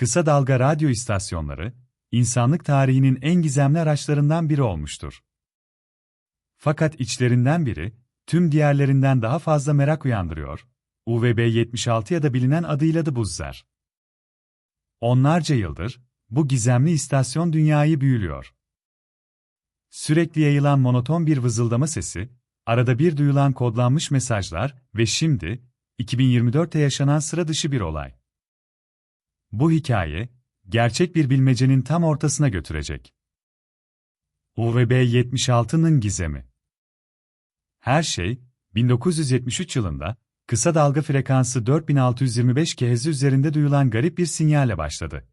kısa dalga radyo istasyonları, insanlık tarihinin en gizemli araçlarından biri olmuştur. Fakat içlerinden biri, tüm diğerlerinden daha fazla merak uyandırıyor. UVB-76 ya da bilinen adıyla da Buzzer. Onlarca yıldır, bu gizemli istasyon dünyayı büyülüyor. Sürekli yayılan monoton bir vızıldama sesi, arada bir duyulan kodlanmış mesajlar ve şimdi, 2024'te yaşanan sıra dışı bir olay. Bu hikaye, gerçek bir bilmecenin tam ortasına götürecek. UVB-76'nın gizemi Her şey, 1973 yılında, kısa dalga frekansı 4625 kHz üzerinde duyulan garip bir sinyalle başladı.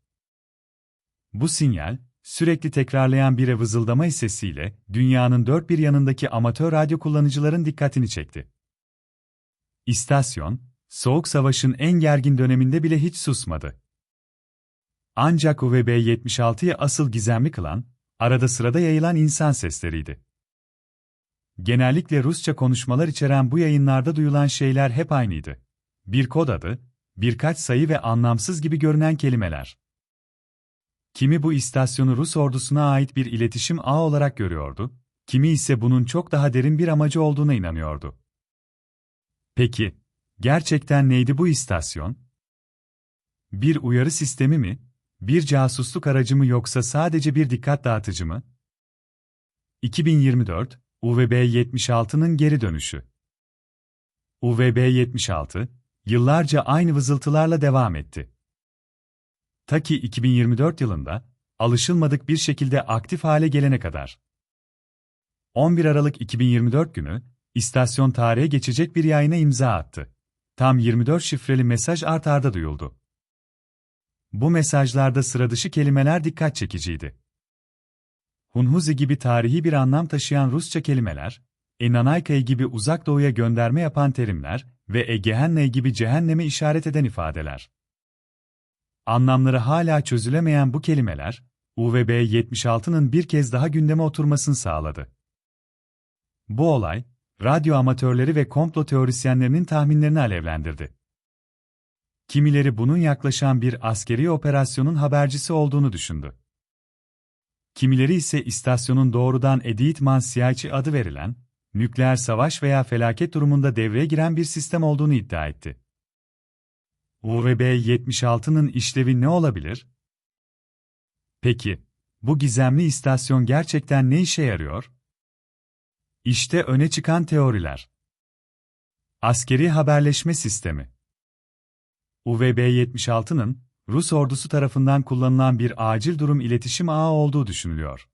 Bu sinyal, sürekli tekrarlayan bir vızıldama sesiyle dünyanın dört bir yanındaki amatör radyo kullanıcıların dikkatini çekti. İstasyon, Soğuk Savaş'ın en gergin döneminde bile hiç susmadı. Ancak UVB-76'yı asıl gizemli kılan, arada sırada yayılan insan sesleriydi. Genellikle Rusça konuşmalar içeren bu yayınlarda duyulan şeyler hep aynıydı. Bir kod adı, birkaç sayı ve anlamsız gibi görünen kelimeler. Kimi bu istasyonu Rus ordusuna ait bir iletişim ağı olarak görüyordu, kimi ise bunun çok daha derin bir amacı olduğuna inanıyordu. Peki, gerçekten neydi bu istasyon? Bir uyarı sistemi mi, bir casusluk aracı mı yoksa sadece bir dikkat dağıtıcı mı? 2024, UVB-76'nın geri dönüşü. UVB-76, yıllarca aynı vızıltılarla devam etti. Ta ki 2024 yılında, alışılmadık bir şekilde aktif hale gelene kadar. 11 Aralık 2024 günü, istasyon tarihe geçecek bir yayına imza attı. Tam 24 şifreli mesaj art arda duyuldu. Bu mesajlarda sıradışı kelimeler dikkat çekiciydi. Hunhuzi gibi tarihi bir anlam taşıyan Rusça kelimeler, Enanaykay gibi uzak doğuya gönderme yapan terimler ve Egehenne gibi cehenneme işaret eden ifadeler. Anlamları hala çözülemeyen bu kelimeler, UVB 76'nın bir kez daha gündeme oturmasını sağladı. Bu olay, radyo amatörleri ve komplo teorisyenlerinin tahminlerini alevlendirdi. Kimileri bunun yaklaşan bir askeri operasyonun habercisi olduğunu düşündü. Kimileri ise istasyonun doğrudan Editman Siyaçı adı verilen, nükleer savaş veya felaket durumunda devreye giren bir sistem olduğunu iddia etti. UVB-76'nın işlevi ne olabilir? Peki, bu gizemli istasyon gerçekten ne işe yarıyor? İşte öne çıkan teoriler. Askeri haberleşme sistemi UVB-76'nın, Rus ordusu tarafından kullanılan bir acil durum iletişim ağı olduğu düşünülüyor.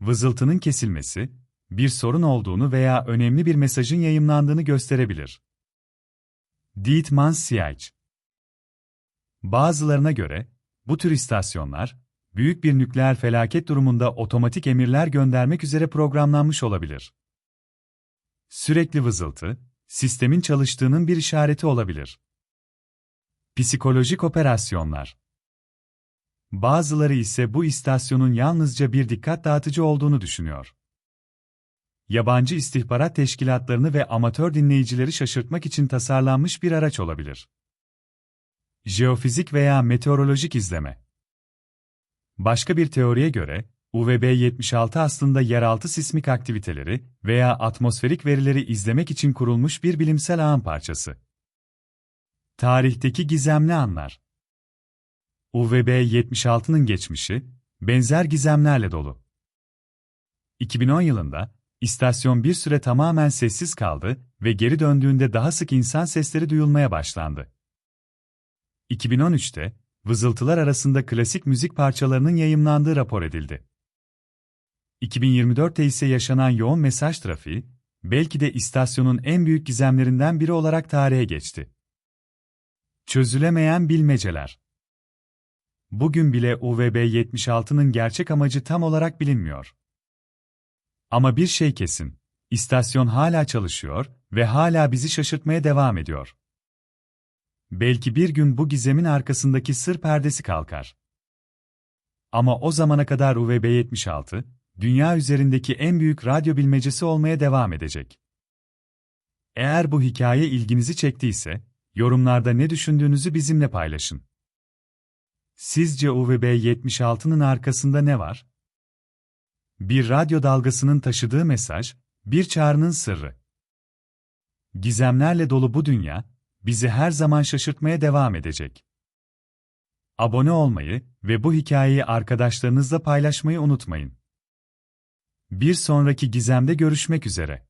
Vızıltının kesilmesi, bir sorun olduğunu veya önemli bir mesajın yayımlandığını gösterebilir. Dietmans Siyaç Bazılarına göre, bu tür istasyonlar, büyük bir nükleer felaket durumunda otomatik emirler göndermek üzere programlanmış olabilir. Sürekli vızıltı, sistemin çalıştığının bir işareti olabilir. Psikolojik operasyonlar. Bazıları ise bu istasyonun yalnızca bir dikkat dağıtıcı olduğunu düşünüyor. Yabancı istihbarat teşkilatlarını ve amatör dinleyicileri şaşırtmak için tasarlanmış bir araç olabilir. Jeofizik veya meteorolojik izleme. Başka bir teoriye göre, UVB-76 aslında yeraltı sismik aktiviteleri veya atmosferik verileri izlemek için kurulmuş bir bilimsel ağın parçası. Tarihteki gizemli anlar. UVB-76'nın geçmişi, benzer gizemlerle dolu. 2010 yılında, istasyon bir süre tamamen sessiz kaldı ve geri döndüğünde daha sık insan sesleri duyulmaya başlandı. 2013'te, vızıltılar arasında klasik müzik parçalarının yayımlandığı rapor edildi. 2024'te ise yaşanan yoğun mesaj trafiği, belki de istasyonun en büyük gizemlerinden biri olarak tarihe geçti. Çözülemeyen bilmeceler. Bugün bile UVB-76'nın gerçek amacı tam olarak bilinmiyor. Ama bir şey kesin, istasyon hala çalışıyor ve hala bizi şaşırtmaya devam ediyor. Belki bir gün bu gizemin arkasındaki sır perdesi kalkar. Ama o zamana kadar UVB-76, dünya üzerindeki en büyük radyo bilmecesi olmaya devam edecek. Eğer bu hikaye ilginizi çektiyse, Yorumlarda ne düşündüğünüzü bizimle paylaşın. Sizce UVB 76'nın arkasında ne var? Bir radyo dalgasının taşıdığı mesaj, bir çağrının sırrı. Gizemlerle dolu bu dünya, bizi her zaman şaşırtmaya devam edecek. Abone olmayı ve bu hikayeyi arkadaşlarınızla paylaşmayı unutmayın. Bir sonraki gizemde görüşmek üzere.